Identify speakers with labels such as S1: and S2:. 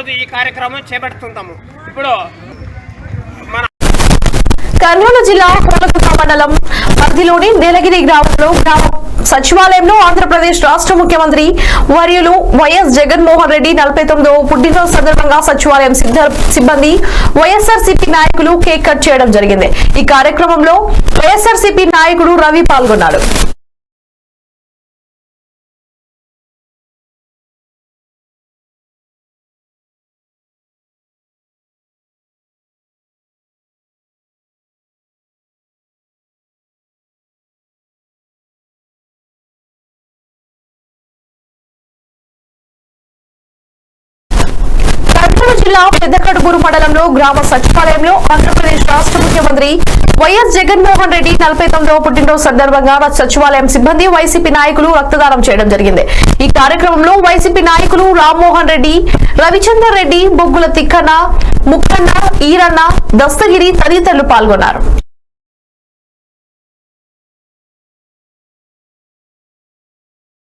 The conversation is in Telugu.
S1: ఈ కార్యక్రమం చేపడుతుంటాము. ఇప్పుడు మన
S2: కర్నూలు జిల్లా కోలకుంట మండలం పరిధిలోని నీలగిరి గ్రామంలో గ్రామ సచివాలయంలో ఆంధ్రప్రదేశ్ రాష్ట్ర ముఖ్యమంత్రి వర్యులు వైఎస్ జగన్మోహన్ రెడ్డి నలభై తొమ్మిదవ పుట్టినరోజు సందర్భంగా సచివాలయం సిద్ధ- సిబ్బంది వైఎస్ఆర్సీపీ నాయకులు కేక్ కట్ చేయడం జరిగింది. ఈ కార్యక్రమంలో వైఎస్ఆర్సీపీ నాయకుడు రవి పాల్గొన్నారు. కర్నూలు జిల్లా పెద్దకడుగూరు మండలంలో గ్రామ సచివాలయంలో ఆంధ్రప్రదేశ్ రాష్ట్ర ముఖ్యమంత్రి వైఎస్ జగన్మోహన్ రెడ్డి నలభై తొమ్మిదవ పుట్టినరోజు సందర్భంగా సచివాలయం సిబ్బంది వైసీపీ నాయకులు రక్తదానం చేయడం జరిగింది. ఈ కార్యక్రమంలో వైసీపీ నాయకులు రామ్మోహన్ రెడ్డి రవిచందర్ రెడ్డి బొగ్గుల తిక్కన్న ముక్కన్న ఈరన్న దస్తగిరి తదితరులు పాల్గొన్నారు.